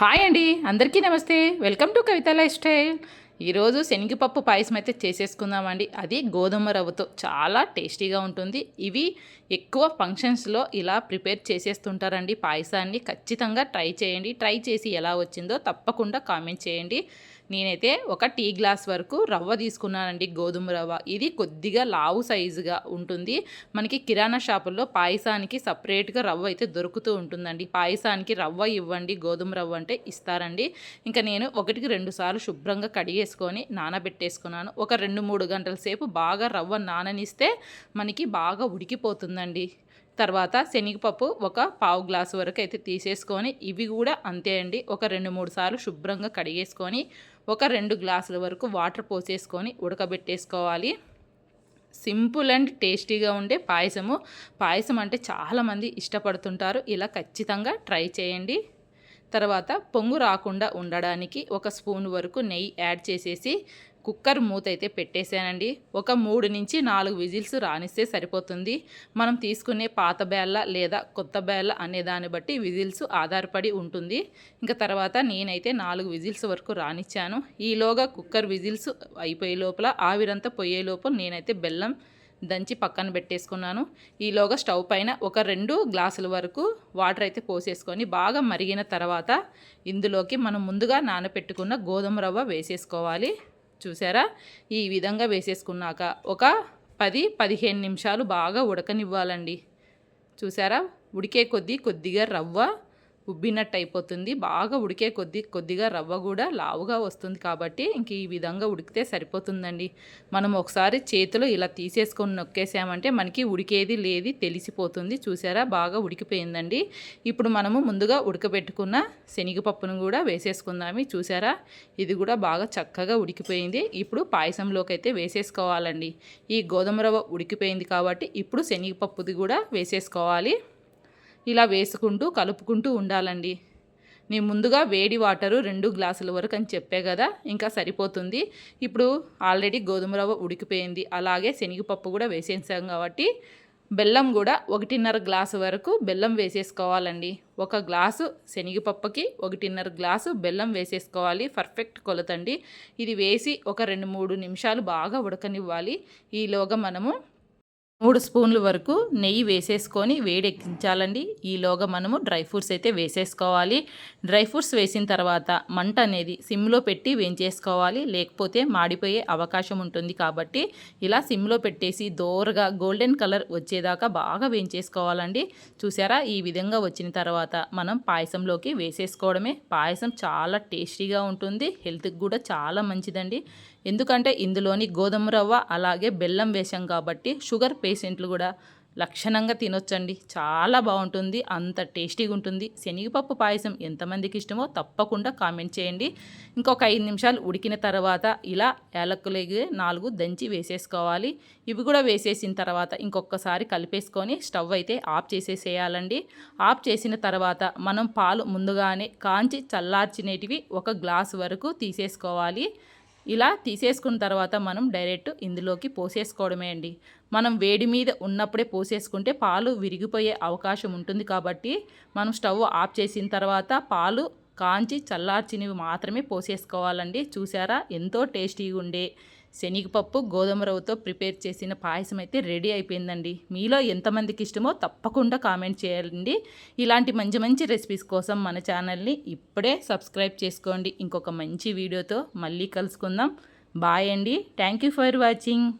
Hi అండి అందరికీ నమస్తే. Welcome to Kavitha lifestyle. ఈరోజు శనగపప్పు పాయసం అయితే చేసేసుకుందామండి. అది గోధుమ రవ్వతో చాలా టేస్టీగా ఉంటుంది. ఇవి ఎక్కువ ఫంక్షన్స్లో ఇలా ప్రిపేర్ చేసేస్తుంటారండి. పాయసాన్ని ఖచ్చితంగా ట్రై చేయండి. ట్రై చేసి ఎలా వచ్చిందో తప్పకుండా కామెంట్ చేయండి. నేనైతే ఒక టీ గ్లాస్ వరకు రవ్వ తీసుకున్నానండి గోధుమ రవ్వ. ఇది కొద్దిగా లావు సైజుగా ఉంటుంది. మనకి కిరాణా షాపుల్లో పాయసానికి సపరేట్గా రవ్వ అయితే దొరుకుతూ ఉంటుందండి. పాయసానికి రవ్వ ఇవ్వండి గోధుమ రవ్వ అంటే ఇస్తారండి. ఇంకా నేను ఒకటికి రెండు సార్లు శుభ్రంగా వేసుకొని నానబెట్టేసుకున్నాను. ఒక రెండు మూడు గంటల సేపు బాగా రవ్వ నాననిస్తే మనకి బాగా ఉడికిపోతుందండి. తర్వాత శనగపప్పు ఒక పావు గ్లాసు వరకు అయితే తీసేసుకొని ఇవి కూడా అంతే అండి. ఒక రెండు మూడు సార్లు శుభ్రంగా కడిగేసుకొని ఒక రెండు గ్లాసుల వరకు వాటర్ పోసేసుకొని ఉడకబెట్టేసుకోవాలి. సింపుల్ అండ్ టేస్టీగా ఉండే పాయసము. పాయసం అంటే చాలామంది ఇష్టపడుతుంటారు. ఇలా ఖచ్చితంగా ట్రై చేయండి. తర్వాత పొంగు రాకుండా ఉండడానికి ఒక స్పూన్ వరకు నెయ్యి యాడ్ చేసేసి కుక్కర్ మూత అయితే పెట్టేశానండి. ఒక మూడు నుంచి నాలుగు విజిల్స్ రానిస్తే సరిపోతుంది. మనం తీసుకునే పాత బేళ్ళ లేదా కొత్త బేళ్ళ అనే దాన్ని బట్టి విజిల్స్ ఆధారపడి ఉంటుంది. ఇంకా తర్వాత నేనైతే నాలుగు విజిల్స్ వరకు రానిచ్చాను. ఈలోగా కుక్కర్ విజిల్స్ అయిపోయే లోపల ఆవిరంతా పోయే లోపల నేనైతే బెల్లం దంచి పక్కన పెట్టేసుకున్నాను. ఈలోగా స్టవ్ పైన ఒక రెండు గ్లాసుల వరకు వాటర్ అయితే పోసేసుకొని బాగా మరిగిన తర్వాత ఇందులోకి మనం ముందుగా నానపెట్టుకున్న గోధుమ రవ్వ వేసేసుకోవాలి. చూసారా? ఈ విధంగా వేసేసుకున్నాక ఒక పది పదిహేను నిమిషాలు బాగా ఉడకనివ్వాలండి. చూసారా? ఉడికే కొద్దీ కొద్దిగా రవ్వ ఉబ్బినట్టు అయిపోతుంది బాగా ఉడికే కొద్ది కొద్దిగా రవ్వ కూడా లావుగా వస్తుంది కాబట్టి ఇంక ఈ విధంగా ఉడికితే సరిపోతుందండి. మనం ఒకసారి చేతిలో ఇలా తీసేసుకొని నొక్కేసామంటే మనకి ఉడికేది లేది తెలిసిపోతుంది. చూసారా? బాగా ఉడికిపోయిందండి. ఇప్పుడు మనము ముందుగా ఉడకబెట్టుకున్న శనగపప్పును కూడా వేసేసుకుందామి. చూసారా? ఇది కూడా బాగా చక్కగా ఉడికిపోయింది. ఇప్పుడు పాయసంలోకి అయితే వేసేసుకోవాలండి. ఈ గోధుమ రవ్వ ఉడికిపోయింది కాబట్టి ఇప్పుడు శనగపప్పుది కూడా వేసేసుకోవాలి. ఇలా వేసుకుంటూ కలుపుకుంటూ ఉండాలండి. నేను ముందుగా వేడి వాటరు రెండు గ్లాసుల వరకు అని చెప్పే కదా ఇంకా సరిపోతుంది. ఇప్పుడు ఆల్రెడీ గోధుమ రవ్వ ఉడికిపోయింది. అలాగే శనగపప్పు కూడా వేసేసాం కాబట్టి బెల్లం కూడా ఒకటిన్నర గ్లాసు వరకు బెల్లం వేసేసుకోవాలండి. ఒక గ్లాసు శనగపప్పుకి ఒకటిన్నర గ్లాసు బెల్లం వేసేసుకోవాలి. పర్ఫెక్ట్ కొలతండి. ఇది వేసి ఒక రెండు మూడు నిమిషాలు బాగా ఉడకనివ్వాలి. ఈలోగా మనము మూడు స్పూన్లు వరకు నెయ్యి వేసేసుకొని వేడెక్కించాలండి. ఈలోగా మనము డ్రై ఫ్రూట్స్ అయితే వేసేసుకోవాలి. డ్రై ఫ్రూట్స్ వేసిన తర్వాత మంట అనేది సిమ్లో పెట్టి వేయించేసుకోవాలి. లేకపోతే మాడిపోయే అవకాశం ఉంటుంది కాబట్టి ఇలా సిమ్లో పెట్టేసి దోరగా గోల్డెన్ కలర్ వచ్చేదాకా బాగా వేయించేసుకోవాలండి. చూసారా? ఈ విధంగా వచ్చిన తర్వాత మనం పాయసంలోకి వేసేసుకోవడమే. పాయసం చాలా టేస్టీగా ఉంటుంది. హెల్త్కి కూడా చాలా మంచిదండి. ఎందుకంటే ఇందులోని గోధుమ రవ్వ అలాగే బెల్లం వేసాం కాబట్టి షుగర్ పేషెంట్లు కూడా లక్షణంగా తినొచ్చండి. చాలా బాగుంటుంది. అంత టేస్టీగా ఉంటుంది. శనగపప్పు పాయసం ఎంతమందికి ఇష్టమో తప్పకుండా కామెంట్ చేయండి. ఇంకొక ఐదు నిమిషాలు ఉడికిన తర్వాత ఇలా ఏలక్కులకి నాలుగు దంచి వేసేసుకోవాలి. ఇవి కూడా వేసేసిన తర్వాత ఇంకొకసారి కలిపేసుకొని స్టవ్ అయితే ఆఫ్ చేసేసేయాలండి. ఆఫ్ చేసిన తర్వాత మనం పాలు ముందుగానే కాంచి చల్లార్చినేటివి ఒక గ్లాస్ వరకు తీసేసుకోవాలి. ఇలా తీసేసుకున్న తర్వాత మనం డైరెక్ట్ ఇందులోకి పోసేసుకోవడమే అండి. మనం వేడి మీద ఉన్నప్పుడే పోసేసుకుంటే పాలు విరిగిపోయే అవకాశం ఉంటుంది కాబట్టి మనం స్టవ్ ఆఫ్ చేసిన తర్వాత పాలు కాంచి చల్లార్చినవి మాత్రమే పోసేసుకోవాలండి. చూసారా? ఎంతో టేస్టీగా ఉండే శనగపప్పు గోధుమ రవ్వతో ప్రిపేర్ చేసిన పాయసం అయితే రెడీ అయిపోయిందండి. మీలో ఎంతమందికి ఇష్టమో తప్పకుండా కామెంట్ చేయండి. ఇలాంటి మంచి మంచి రెసిపీస్ కోసం మన ఛానల్ని ఇప్పుడే సబ్స్క్రైబ్ చేసుకోండి. ఇంకొక మంచి వీడియోతో మళ్ళీ కలుసుకుందాం. బాయ్ అండి. Thank you for watching.